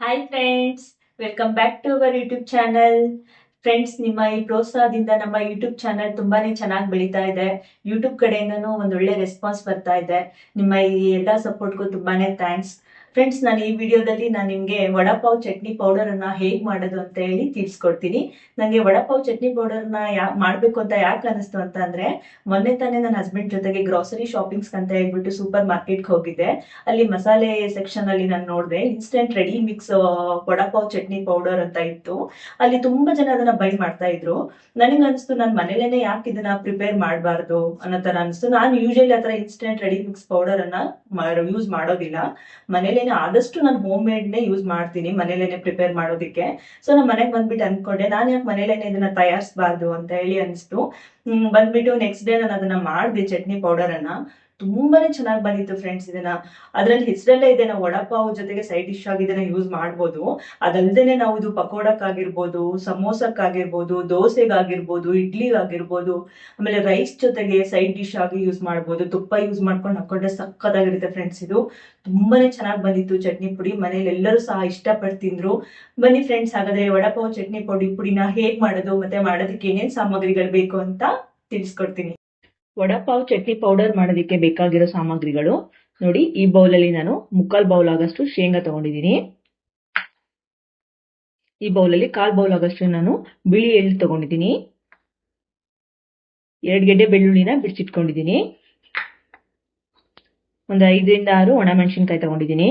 Hi friends welcome back to our YouTube channel friends ನಿಮ್ಮ ಈ ಪ್ರೋತ್ಸಾಹದಿಂದ ನಮ್ಮ ಯೂಟ್ಯೂಬ್ ಚಾನಲ್ ತುಂಬಾನೇ ಚೆನ್ನಾಗಿ ಬೆಳೀತಾ ಇದೆ. ಯೂಟ್ಯೂಬ್ ಕಡೆಯಿಂದನೂ ಒಳ್ಳೆ ರೆಸ್ಪಾನ್ಸ್ ಬರ್ತಾ ಇದೆ. ನಿಮ್ಮ ಈ ಎಲ್ಲ ಸಪೋರ್ಟ್ಗೂ ತುಂಬಾನೇ ಥ್ಯಾಂಕ್ಸ್ ಫ್ರೆಂಡ್ಸ್ ನಾನು ಈ ವಿಡಿಯೋದಲ್ಲಿ ನಾನು ನಿಮಗೆ ವಡಾಪಾವ್ ಚಟ್ನಿ ಪೌಡರ್ ಅನ್ನ ಹೇಗ್ ಮಾಡೋದು ಅಂತ ಹೇಳಿ ತಿಳಿಸ್ಕೊಡ್ತೀನಿ. ನನಗೆ ವಡಾಪಾವ್ ಚಟ್ನಿ ಪೌಡರ್ನ ಯಾ, ಮಾಡಬೇಕು ಅಂತ ಯಾಕೆ ಅನಿಸ್ತು ಅಂತ ಅಂದ್ರೆ, ಮೊನ್ನೆ ತಾನೇ ನನ್ನ ಹಸ್ಬೆಂಡ್ ಜೊತೆಗೆ ಗ್ರಾಸರಿ ಶಾಪಿಂಗ್ಸ್ ಅಂತ ಹೇಳ್ಬಿಟ್ಟು ಸೂಪರ್ ಮಾರ್ಕೆಟ್ಗೆ ಹೋಗಿದ್ದೆ. ಅಲ್ಲಿ ಮಸಾಲೆ ಸೆಕ್ಷನ್ ಅಲ್ಲಿ ನಾನು ನೋಡಿದೆ. Instant ready mix vada pav chutney powder ಅಂತ ಇತ್ತು. ಅಲ್ಲಿ ತುಂಬಾ ಜನ ಅದನ್ನ ಬೈ ಮಾಡ್ತಾ ಇದ್ರು. ನನಗೆ ಅನಿಸ್ತು, ನಾನು ಮನೇಲೇನೆ ಯಾಕೆ ಇದನ್ನ ಪ್ರಿಪೇರ್ ಮಾಡಬಾರ್ದು ಅನ್ನೋ ತರ ಅನಿಸ್ತು. ನಾನು ಯೂಶಲಿ ಆತರ ಇನ್ಸ್ಟೆಂಟ್ ರೆಡಿ ಮಿಕ್ಸ್ ಪೌಡರ್ ಅನ್ನ ಯೂಸ್ ಮಾಡೋದಿಲ್ಲ. ಮನೇಲೇನೆ ಆದಷ್ಟು ನಾನು ಹೋಮ್ ಮೇಡ್ನೇ ಯೂಸ್ ಮಾಡ್ತೀನಿ, ಮನೇಲೇನೆ ಪ್ರಿಪೇರ್ ಮಾಡೋದಕ್ಕೆ. ಸೊ ನಾನು ಮನೆಗೆ ಬಂದ್ಬಿಟ್ಟು ಅನ್ಕೊಂಡೆ, ನಾನು ಯಾಕೆ ಮನೇಲೇನೆ ಇದನ್ನ ತಯಾರಿಸಬಾರ್ದು ಅಂತ ಹೇಳಿ ಅನಿಸ್ತು. ಬಂದ್ಬಿಟ್ಟು ನೆಕ್ಸ್ಟ್ ಡೇ ನಾನು ಅದನ್ನ ಮಾಡಿದೆ, ಚಟ್ನಿ ಪೌಡರ್ ಅನ್ನ. ತುಂಬಾನೇ ಚೆನ್ನಾಗಿ ಬಂದಿತ್ತು ಫ್ರೆಂಡ್ಸ್ ಇದನ್ನ. ಅದ್ರಲ್ಲಿ ಹೆಸರಲ್ಲೇ ನಾವು ವಡಪಾವ್ ಜೊತೆಗೆ ಸೈಡ್ ಡಿಶ್ ಆಗಿ ಇದನ್ನ ಯೂಸ್ ಮಾಡ್ಬೋದು. ಅದಲ್ದೇನೆ ನಾವು ಇದು ಪಕೋಡಕ್ಕಾಗಿರ್ಬೋದು, ಸಮೋಸಕ್ಕಾಗಿರ್ಬೋದು, ದೋಸೆಗಾಗಿರ್ಬೋದು, ಇಡ್ಲಿಗಾಗಿರ್ಬೋದು, ಆಮೇಲೆ ರೈಸ್ ಜೊತೆಗೆ ಸೈಡ್ ಡಿಶ್ ಆಗಿ ಯೂಸ್ ಮಾಡ್ಬೋದು. ತುಪ್ಪ ಯೂಸ್ ಮಾಡ್ಕೊಂಡು ಹಾಕೊಂಡ್ರೆ ಸಕ್ಕತ್ತಾಗಿರುತ್ತೆ ಫ್ರೆಂಡ್ಸ್ ಇದು. ತುಂಬಾನೇ ಚೆನ್ನಾಗಿ ಬಂದಿತ್ತು ಚಟ್ನಿ ಪುಡಿ. ಮನೇಲಿ ಎಲ್ಲರೂ ಸಹ ಇಷ್ಟಪಟ್ಟು ತಿಂದ್ರು. ಬನ್ನಿ ಫ್ರೆಂಡ್ಸ್ ಹಾಗಾದ್ರೆ ವಡಪಾವ್ ಚಟ್ನಿ ಪುಡಿ ಪುಡಿನ ಹೇಗ್ ಮಾಡೋದು, ಮತ್ತೆ ಮಾಡೋದಕ್ಕೆ ಏನೇನ್ ಸಾಮಗ್ರಿಗಳು ಬೇಕು ಅಂತ ತಿಳಿಸ್ಕೊಡ್ತೀನಿ. ವಡಾಪಾವ್ ಚಟ್ನಿ ಪೌಡರ್ ಮಾಡೋದಕ್ಕೆ ಬೇಕಾಗಿರೋ ಸಾಮಗ್ರಿಗಳು. ನೋಡಿ, ಈ ಬೌಲಲ್ಲಿ ನಾನು ಮುಕ್ಕಾಲ್ ಬೌಲ್ ಆಗಷ್ಟು ಶೇಂಗಾ ತಗೊಂಡಿದ್ದೀನಿ. ಈ ಬೌಲಲ್ಲಿ ಕಾಲ್ ಬೌಲ್ ಆಗಷ್ಟು ನಾನು ಬಿಳಿ ಎಳ್ಳು ತಗೊಂಡಿದ್ದೀನಿ. ಎರಡು ಗೆಡ್ಡೆ ಬೆಳ್ಳುಳ್ಳಿನ ಬಿಡಿಸಿಟ್ಕೊಂಡಿದ್ದೀನಿ ಒಂದು ಐದರಿಂದ ಆರು ಒಣಮೆಣಸಿನ್ಕಾಯಿ ತಗೊಂಡಿದ್ದೀನಿ.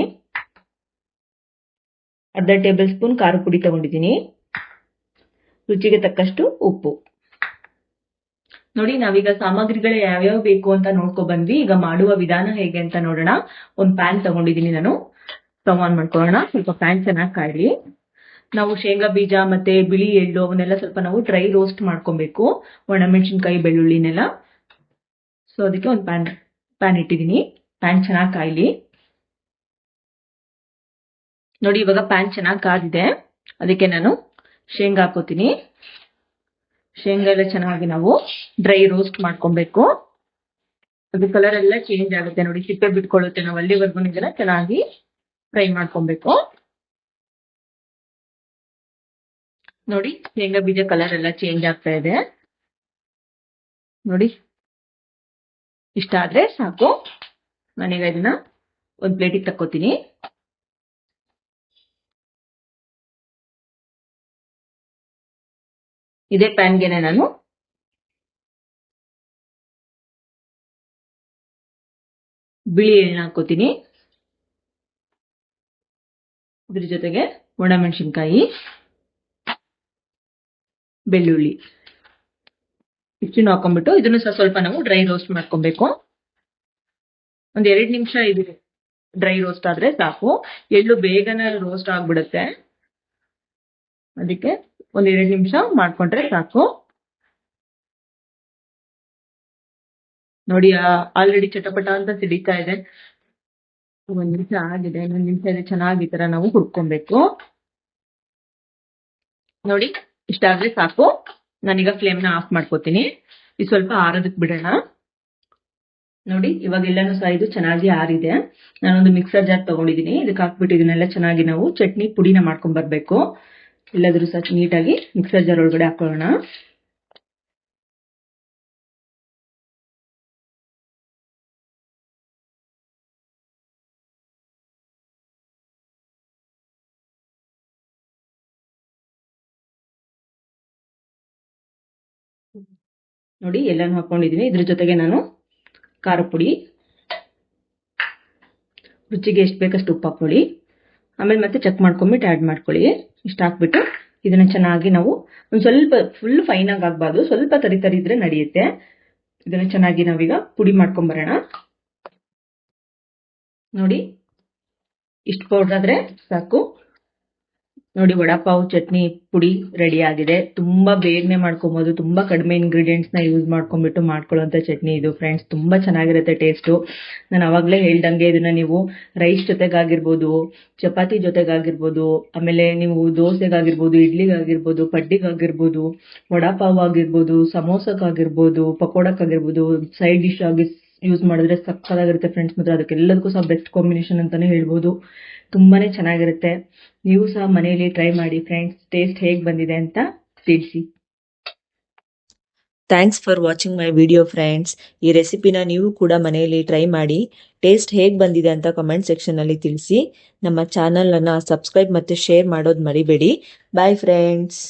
ಅರ್ಧ ಟೇಬಲ್ ಸ್ಪೂನ್ ಖಾರ ಪುಡಿ ತಗೊಂಡಿದ್ದೀನಿ. ರುಚಿಗೆ ತಕ್ಕಷ್ಟು ಉಪ್ಪು. ನೋಡಿ, ನಾವೀಗ ಸಾಮಗ್ರಿಗಳು ಯಾವ್ಯಾವ ಬೇಕು ಅಂತ ನೋಡ್ಕೊ ಬಂದ್ವಿ ಈಗ ಮಾಡುವ ವಿಧಾನ ಹೇಗೆ ಅಂತ ನೋಡೋಣ. ಒಂದು ಪ್ಯಾನ್ ತಗೊಂಡಿದ್ದೀನಿ ನಾನು. ಸ್ಟವ್ ಆನ್ ಮಾಡ್ಕೊಳ್ಳೋಣ. ಸ್ವಲ್ಪ ಪ್ಯಾನ್ ಚೆನ್ನಾಗಿ ಕಾಯ್ಲಿ ನಾವು ಶೇಂಗಾ ಬೀಜ ಮತ್ತೆ ಬಿಳಿ ಎಳ್ಳು ಅವನ್ನೆಲ್ಲ ಸ್ವಲ್ಪ ನಾವು ಡ್ರೈ ರೋಸ್ಟ್ ಮಾಡ್ಕೊಬೇಕು. ಒಣಮೆಣಸಿನ್ಕಾಯಿ, ಬೆಳ್ಳುಳ್ಳಿನೆಲ್ಲ. ಸೊ ಅದಕ್ಕೆ ಒಂದು ಪ್ಯಾನ್ ಪ್ಯಾನ್ ಇಟ್ಟಿದ್ದೀನಿ ಪ್ಯಾನ್ ಚೆನ್ನಾಗಿ ಕಾಯ್ಲಿ. ನೋಡಿ, ಇವಾಗ ಪ್ಯಾನ್ ಚೆನ್ನಾಗಿ ಕಾದಿದೆ. ಅದಕ್ಕೆ ನಾನು ಶೇಂಗಾ ಹಾಕೋತೀನಿ ಶೇಂಗಾ ಎಲ್ಲ ಚೆನ್ನಾಗಿ ನಾವು ಡ್ರೈ ರೋಸ್ಟ್ ಮಾಡ್ಕೊಬೇಕು. ಅದು ಕಲರ್ ಎಲ್ಲ ಚೇಂಜ್ ಆಗುತ್ತೆ ನೋಡಿ ಸಿಪ್ಪೆ ಬಿಟ್ಕೊಳ್ಳುತ್ತೆ. ನಾವು ಅಲ್ಲಿವರೆಗೂ ಇದನ್ನ ಚೆನ್ನಾಗಿ ಫ್ರೈ ಮಾಡ್ಕೊಬೇಕು. ನೋಡಿ, ಶೇಂಗಾ ಬೀಜ ಕಲರ್ ಎಲ್ಲ ಚೇಂಜ್ ಆಗ್ತಾ ಇದೆ. ನೋಡಿ, ಇಷ್ಟ ಆದ್ರೆ ಸಾಕು. ನಾನೀಗ ಇದನ್ನ ಒಂದು ಪ್ಲೇಟಿಗೆ ತಕ್ಕೋತೀನಿ. ಇದೇ ಪ್ಯಾನ್ಗೆನೆ ನಾನು ಬಿಳಿ ಎಣ್ಣೆ ಹಾಕೋತೀನಿ ಇದ್ರ ಜೊತೆಗೆ ಒಣಮೆಣಸಿನ್ಕಾಯಿ, ಬೆಳ್ಳುಳ್ಳಿ. ಇಷ್ಟನ್ನು ಹಾಕೊಂಡ್ಬಿಟ್ಟು ಇದನ್ನು ಸಹ ಸ್ವಲ್ಪ ನಾವು ಡ್ರೈ ರೋಸ್ಟ್ ಮಾಡ್ಕೊಬೇಕು. ಒಂದ್ ಎರಡ್ ನಿಮಿಷ ಇದು ಡ್ರೈ ರೋಸ್ಟ್ ಆದ್ರೆ ಸಾಕು. ಎಳ್ಳು ಬೇಗನೆ ರೋಸ್ಟ್ ಆಗ್ಬಿಡುತ್ತೆ. ಅದಕ್ಕೆ ಒಂದ್ ಎರಡು ನಿಮಿಷ ಮಾಡ್ಕೊಂಡ್ರೆ ಸಾಕು. ನೋಡಿ ಆಲ್ರೆಡಿ ಚಟಪಟ ಅಂತ ಸಿಡಿತಾ ಇದೆ. ಒಂದ್ ನಿಮಿಷ ಆಗಿದೆ, ಇನ್ನೊಂದ್ ನಿಮಿಷ ಇದೆ. ಚೆನ್ನಾಗಿ ಈ ತರ ನಾವು ಹುಡ್ಕೊಬೇಕು ನೋಡಿ ಇಷ್ಟಾದ್ರೆ ಸಾಕು. ನಾನೀಗ ನ ಆಫ್ ಮಾಡ್ಕೋತೀನಿ. ಇದು ಸ್ವಲ್ಪ ಆರೋದಕ್ ಬಿಡೋಣ. ನೋಡಿ, ಇವಾಗ ಎಲ್ಲಾನು ಸಹ ಇದು ಚೆನ್ನಾಗಿ ಆರಿದೆ. ನಾನೊಂದು ಮಿಕ್ಸರ್ ಜಾರ್ ತಗೊಂಡಿದ್ದೀನಿ ಇದಕ್ಕೆ ಹಾಕ್ಬಿಟ್ಟು ಇದನ್ನೆಲ್ಲ ಚೆನ್ನಾಗಿ ನಾವು ಚಟ್ನಿ ಪುಡಿನ ಮಾಡ್ಕೊಂಡ್ ಬರ್ಬೇಕು. ಎಲ್ಲಾದ್ರೂ ಸಹ ನೀಟಾಗಿ ಮಿಕ್ಸರ್ ಜಾರ್ ಒಳಗಡೆ ಹಾಕೊಳ್ಳೋಣ. ನೋಡಿ, ಎಲ್ಲಾನು ಹಾಕೊಂಡಿದೀನಿ. ಇದ್ರ ಜೊತೆಗೆ ನಾನು ಖಾರ ಪುಡಿ, ರುಚಿಗೆ ಎಷ್ಟು ಬೇಕಷ್ಟು ಉಪ್ಪು ಹಾಕೊಳ್ಳಿ ಆಮೇಲೆ ಮತ್ತೆ ಚೆಕ್ ಮಾಡ್ಕೊಂಬಿಟ್ಟು ಆ್ಯಡ್ ಮಾಡ್ಕೊಳ್ಳಿ. ಇಷ್ಟು ಹಾಕ್ಬಿಟ್ಟು ಇದನ್ನ ಚೆನ್ನಾಗಿ ನಾವು ಒಂದು ಸ್ವಲ್ಪ ಫುಲ್ ಫೈನ್ ಆಗಿ ಆಗ್ಬಾರ್ದು. ಸ್ವಲ್ಪ ತರಿ ತರಿ ಇದ್ರೆ ನಡೆಯುತ್ತೆ. ಇದನ್ನ ಚೆನ್ನಾಗಿ ನಾವೀಗ ಪುಡಿ ಮಾಡ್ಕೊಂಬರೋಣ ನೋಡಿ, ಇಷ್ಟು ಪೌಡರ್ ಆದ್ರೆ ಸಾಕು. ನೋಡಿ ವಡಾಪಾವ್ ಚಟ್ನಿ ಪುಡಿ ರೆಡಿ ಆಗಿದೆ. ತುಂಬಾ ಬೇಗನೆ ಮಾಡ್ಕೊಬೋದು. ತುಂಬಾ ಕಡಿಮೆ ಇಂಗ್ರೀಡಿಯೆಂಟ್ಸ್ನ ಯೂಸ್ ಮಾಡ್ಕೊಂಡ್ಬಿಟ್ಟು ಮಾಡ್ಕೊಳ್ಳೋಂಥ ಚಟ್ನಿ ಇದು ಫ್ರೆಂಡ್ಸ್ ತುಂಬಾ ಚೆನ್ನಾಗಿರುತ್ತೆ ಟೇಸ್ಟು ನಾನು ಅವಾಗಲೇ ಹೇಳ್ದಂಗೆ ಇದನ್ನ ನೀವು ರೈಸ್ ಜೊತೆಗಾಗಿರ್ಬೋದು, ಚಪಾತಿ ಜೊತೆಗಾಗಿರ್ಬೋದು, ಆಮೇಲೆ ನೀವು ದೋಸೆಗಾಗಿರ್ಬೋದು, ಇಡ್ಲಿಗಾಗಿರ್ಬೋದು, ಪಡ್ಡಿಗಾಗಿರ್ಬೋದು, ವಡಾಪಾವ್ ಆಗಿರ್ಬೋದು ಸಮೋಸಕ್ಕಾಗಿರ್ಬೋದು ಪಕೋಡಕ್ಕಾಗಿರ್ಬೋದು ಸೈಡ್ ಡಿಶ್ ಆಗಿ ಯೂಸ್ ಮಾಡಿದ್ರೆ ಸಕ್ಕತ್ತಾಗಿರುತ್ತೆ ಫ್ರೆಂಡ್ಸ್ ಮಾತ್ರ. ಅದಕ್ಕೆಲ್ಲದಕ್ಕೂ ಸಹ ಬೆಸ್ಟ್ ಕಾಂಬಿನೇಷನ್ ಅಂತಾನೆ ಹೇಳ್ಬೋದು. ತುಂಬಾನೇ ಚೆನ್ನಾಗಿರುತ್ತೆ. ನೀವು ಸಹ ಮನೆಯಲ್ಲಿ ಟ್ರೈ ಮಾಡಿ ಫ್ರೆಂಡ್ಸ್ ಟೇಸ್ಟ್ ಹೇಗೆ ಬಂದಿದೆ ಅಂತ ತಿಳಿಸಿ. Thanks for watching my video friends ಈ ರೆಸಿಪಿನ ನೀವು ಕೂಡ ಮನೆಯಲ್ಲಿ ಟ್ರೈ ಮಾಡಿ ಟೇಸ್ಟ್ ಹೇಗೆ ಬಂದಿದೆ ಅಂತ ಕಮೆಂಟ್ ಸೆಕ್ಷನಲ್ಲಿ ತಿಳಿಸಿ. ನಮ್ಮ ಚಾನಲನ್ನು ಸಬ್ಸ್ಕ್ರೈಬ್ ಮತ್ತೆ ಶೇರ್ ಮಾಡೋದು ಮರಿಬೇಡಿ. Bye friends